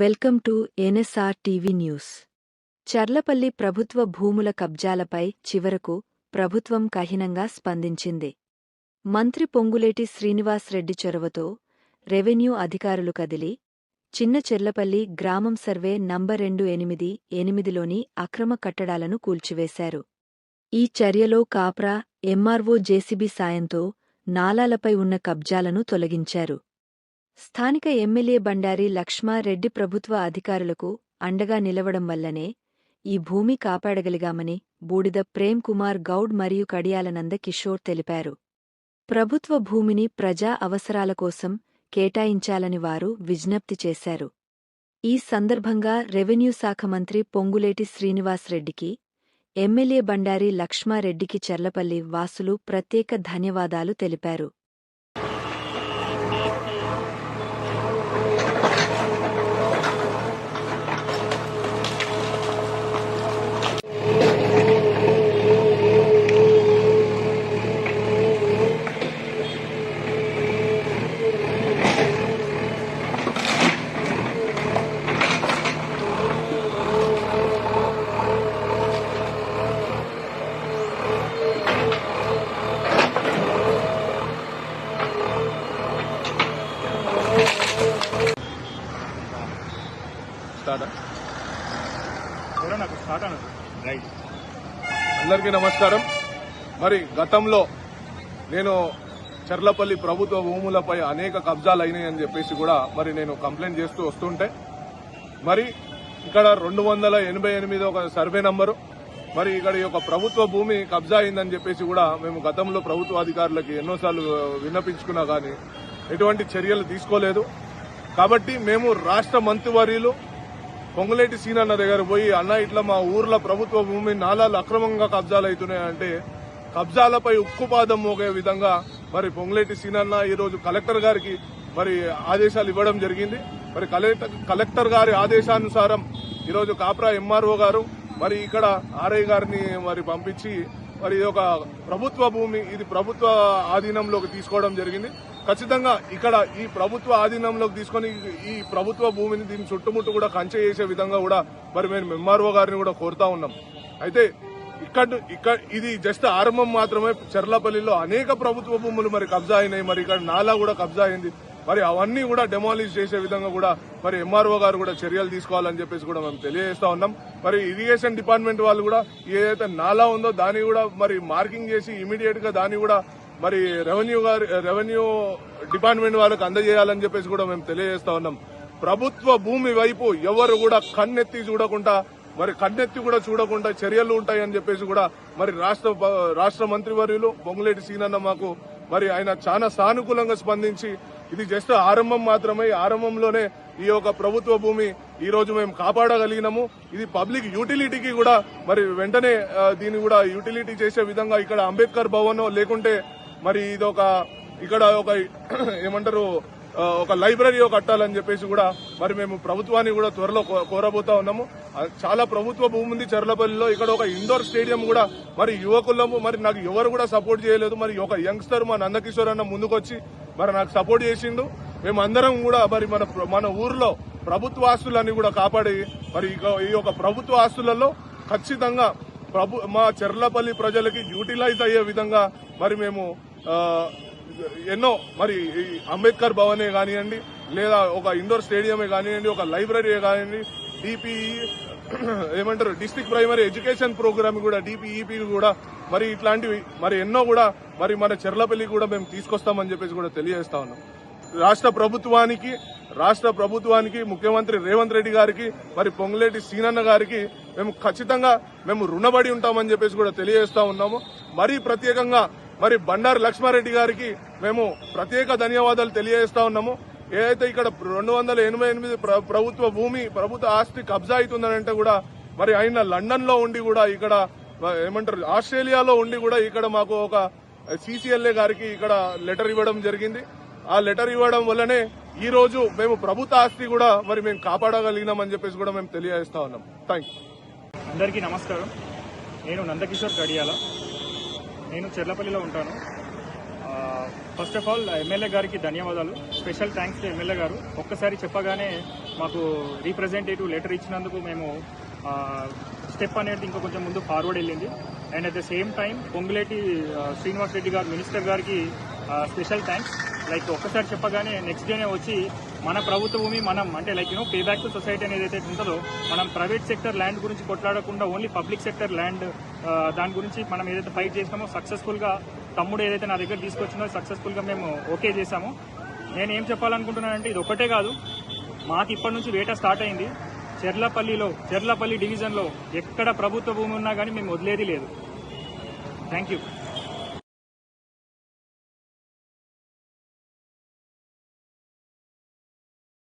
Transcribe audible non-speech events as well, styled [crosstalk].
Welcome to NSR TV news. Charlapalli ప్రభుత్వ భూముల కబ్జాలపై చివరకు ప్రభుత్వం కఠినంగా స్పందించింది. మంత్రి పొంగులేటి శ్రీనివాస్ రెడ్డి చొరవతో రెవెన్యూ అధికారులు కదిలి చిన్న చెర్లపల్లి గ్రామం సర్వే నంబర్ రెండు ఎనిమిది ఎనిమిదిలోని అక్రమ కట్టడాలను కూల్చివేశారు. ఈ చర్యలో కాప్రా ఎంఆర్ఓ జేసీబీ సాయంతో నాలాలపై ఉన్న కబ్జాలను తొలగించారు. స్థానిక ఎమ్మెల్యే బండారి లక్ష్మారెడ్డి ప్రభుత్వ అధికారులకు అండగా నిలవడం వల్లనే ఈ భూమి కాపాడగలిగామని బూడిద ప్రేమ్ కుమార్ గౌడ్ మరియు కడియాలనంద కిషోర్ తెలిపారు. ప్రభుత్వ భూమిని ప్రజా అవసరాల కోసం కేటాయించాలని వారు విజ్ఞప్తి చేశారు. ఈ సందర్భంగా రెవెన్యూ శాఖ మంత్రి పొంగులేటి శ్రీనివాస్రెడ్డికి ఎమ్మెల్యే బండారి లక్ష్మారెడ్డికి చెర్లపల్లి వాసులు ప్రత్యేక ధన్యవాదాలు తెలిపారు. అందరికీ నమస్కారం. మరి గతంలో నేను చర్లపల్లి ప్రభుత్వ భూములపై అనేక కబ్జాలు అయినాయని చెప్పేసి కూడా మరి నేను కంప్లైంట్ చేస్తూ వస్తుంటే మరి ఇక్కడ రెండు వందల ఎనభై ఎనిమిది ఒక సర్వే నంబరు మరి ఇక్కడ ఈ యొక్క ప్రభుత్వ భూమి కబ్జా అయిందని చెప్పేసి కూడా మేము గతంలో ప్రభుత్వ అధికారులకి ఎన్నోసార్లు విన్నపించుకున్నా కానీ ఎటువంటి చర్యలు తీసుకోలేదు. కాబట్టి మేము రాష్ట్ర మంత్రివర్యులు పొంగులేటి సీనన్న దగ్గర పోయి అన్న ఇట్లా మా ఊర్లో ప్రభుత్వ భూమి నాలాలు అక్రమంగా కబ్జాలవుతున్నాయంటే కబ్జాలపై ఉక్కుపాదం మోగే విధంగా మరి పొంగులేటి సీనన్న ఈరోజు కలెక్టర్ గారికి మరి ఆదేశాలు ఇవ్వడం జరిగింది. మరి కలెక్టర్ కలెక్టర్ గారి ఆదేశానుసారం ఈరోజు కాప్రా ఎంఆర్ఓ గారు మరి ఇక్కడ ఆర్ఐ గారిని మరి పంపించి మరి ఇది ఒక ప్రభుత్వ భూమి ఇది ప్రభుత్వ ఆధీనంలోకి తీసుకోవడం జరిగింది. ఖచ్చితంగా ఇక్కడ ఈ ప్రభుత్వ ఆధీనంలోకి తీసుకొని ఈ ప్రభుత్వ భూమిని దీని చుట్టుముట్టు కూడా కంచె చేసే విధంగా కూడా మరి మేము ఎంఆర్ఓ గారిని కూడా కోరుతా ఉన్నాం. అయితే ఇక్కడ ఇక్కడ ఇది జస్ట్ ఆరంభం మాత్రమే. చెర్లపల్లిలో అనేక ప్రభుత్వ భూములు మరి కబ్జా అయినాయి. మరి ఇక్కడ నాలా కూడా కబ్జా అయింది. మరి అవన్నీ కూడా డెమాలిష్ చేసే విధంగా కూడా మరి ఎంఆర్ఓ గారు కూడా చర్యలు తీసుకోవాలని చెప్పేసి కూడా మేము తెలియజేస్తా ఉన్నాం. మరి ఇరిగేషన్ డిపార్ట్మెంట్ వాళ్ళు కూడా ఏదైతే నాలా ఉందో దాన్ని కూడా మరి మార్కింగ్ చేసి ఇమీడియట్గా దాన్ని కూడా మరి రెవెన్యూ గారి రెవెన్యూ డిపార్ట్మెంట్ వాళ్ళకి అందజేయాలని చెప్పేసి కూడా మేము తెలియజేస్తా ఉన్నాం. ప్రభుత్వ భూమి వైపు ఎవరు కూడా కన్నెత్తి చూడకుండా మరి కన్నెత్తి కూడా చూడకుండా చర్యలు ఉంటాయని చెప్పేసి కూడా మరి రాష్ట్ర రాష్ట్ర మంత్రివర్యులు పొంగులేటి సీనన్న మాకు మరి ఆయన చాలా సానుకూలంగా స్పందించి ఇది జస్ట్ ఆరంభం మాత్రమే ఆరంభంలోనే ఈ యొక్క ప్రభుత్వ భూమి ఈ రోజు మేము కాపాడగలిగినాము. ఇది పబ్లిక్ యూటిలిటీకి కూడా మరి వెంటనే దీన్ని కూడా యూటిలిటీ చేసే విధంగా ఇక్కడ అంబేద్కర్ భవన్ లేకుంటే మరి ఇది ఒక ఇక్కడ ఒక [clears throat] ఏమంటారు ఒక లైబ్రరీ కట్టాలని చెప్పేసి కూడా మరి మేము ప్రభుత్వాన్ని కూడా త్వరలో కో- కోరబోతా ఉన్నాము. చాలా ప్రభుత్వ భూమి ఉంది చర్లపల్లిలో. ఇక్కడ ఒక ఇండోర్ స్టేడియం కూడా మరి యువకులము మరి నాకు ఎవరు కూడా సపోర్ట్ చేయలేదు. మరి ఒక యంగ్స్టర్ మా నందకిషోర్ అన్న ముందుకొచ్చి మరి నాకు సపోర్ట్ చేసిండు. మేము అందరం కూడా మరి మన మన ఊర్లో ప్రభుత్వ ఆస్తులన్నీ కూడా కాపాడి మరి ఇక ఈ యొక్క ప్రభుత్వ ఆస్తులలో ఖచ్చితంగా ప్రభు మా చెర్లపల్లి ప్రజలకి యూటిలైజ్ అయ్యే విధంగా మరి మేము ఎన్నో మరి ఈ అంబేద్కర్ భవనే కానివ్వండి లేదా ఒక ఇండోర్ స్టేడియమే కానివ్వండి ఒక లైబ్రరీ కానివ్వండి డిపిఈ ఏమంటారు డిస్ట్రిక్ట్ ప్రైమరీ ఎడ్యుకేషన్ ప్రోగ్రామ్ కూడా డిపిఈపి కూడా మరి ఇట్లాంటివి మరి ఎన్నో కూడా మరి మన చెర్లపల్లి కూడా మేము తీసుకొస్తామని చెప్పేసి కూడా తెలియజేస్తా ఉన్నాం. రాష్ట్ర ప్రభుత్వానికి రాష్ట్ర ప్రభుత్వానికి ముఖ్యమంత్రి రేవంత్ రెడ్డి గారికి మరి పొంగులేటి సీనన్న గారికి మేము ఖచ్చితంగా మేము రుణపడి ఉంటామని చెప్పేసి కూడా తెలియజేస్తా ఉన్నాము. మరీ ప్రత్యేకంగా మరి బండారు లక్ష్మారెడ్డి గారికి మేము ప్రత్యేక ధన్యవాదాలు తెలియజేస్తా ఉన్నాము. ఏదైతే ఇక్కడ రెండు వందల ఎనభై ఎనిమిది ప్రభుత్వ భూమి ప్రభుత్వ ఆస్తి కబ్జా అవుతుందనంటే కూడా మరి ఆయన లండన్లో ఉండి కూడా ఇక్కడ ఏమంటారు ఆస్ట్రేలియాలో ఉండి కూడా ఇక్కడ మాకు ఒక సిసిఎల్ఏ గారికి ఇక్కడ లెటర్ ఇవ్వడం జరిగింది. ఆ లెటర్ ఇవ్వడం వల్లనే ఈ రోజు మేము ప్రభుత్వ ఆస్తి కూడా మరి మేము కాపాడగలిగినామని చెప్పేసి కూడా మేము తెలియజేస్తా ఉన్నాం. థ్యాంక్ అందరికీ నమస్కారం. నేను నందకిషోర్ కడియాల నేను చెర్లపల్లిలో ఉంటాను. ఫస్ట్ ఆఫ్ ఆల్ ఎమ్మెల్యే గారికి ధన్యవాదాలు. స్పెషల్ థ్యాంక్స్ ఎమ్మెల్యే గారు. ఒక్కసారి చెప్పగానే మాకు రీప్రజెంటేటివ్ లెటర్ ఇచ్చినందుకు మేము స్టెప్ అనేది ఇంకా కొంచెం ముందు ఫార్వర్డ్ వెళ్ళింది. And at the same time Ponguleti Srinivas Reddy garu minister గారికి స్పెషల్ థ్యాంక్స్ లైక్ ఒక్కసారి చెప్పగానే నెక్స్ట్ డేనే వచ్చి మన ప్రభుత్వ భూమి మనం అంటే like you know pay back to society అనేది ఏదైతే ఉంటుందో మనం ప్రైవేట్ సెక్టర్ ల్యాండ్ గురించి కొట్లాడకుండా ఓన్లీ పబ్లిక్ సెక్టర్ ల్యాండ్ దాని గురించి మనం ఏదైతే ఫైట్ చేసినామో సక్సెస్ఫుల్గా తమ్ముడు ఏదైతే నా దగ్గర తీసుకొచ్చిందో సక్సెస్ఫుల్గా మేము ఓకే చేశాము. నేను ఏం చెప్పాలనుకుంటున్నానంటే ఇది ఒకటే కాదు. మాకు ఇప్పటి నుంచి వేట స్టార్ట్ అయింది. చెర్లపల్లిలో చెర్లపల్లి డివిజన్లో ఎక్కడ ప్రభుత్వ భూమి ఉన్నా కానీ మేము వదిలేది లేదు. Thank you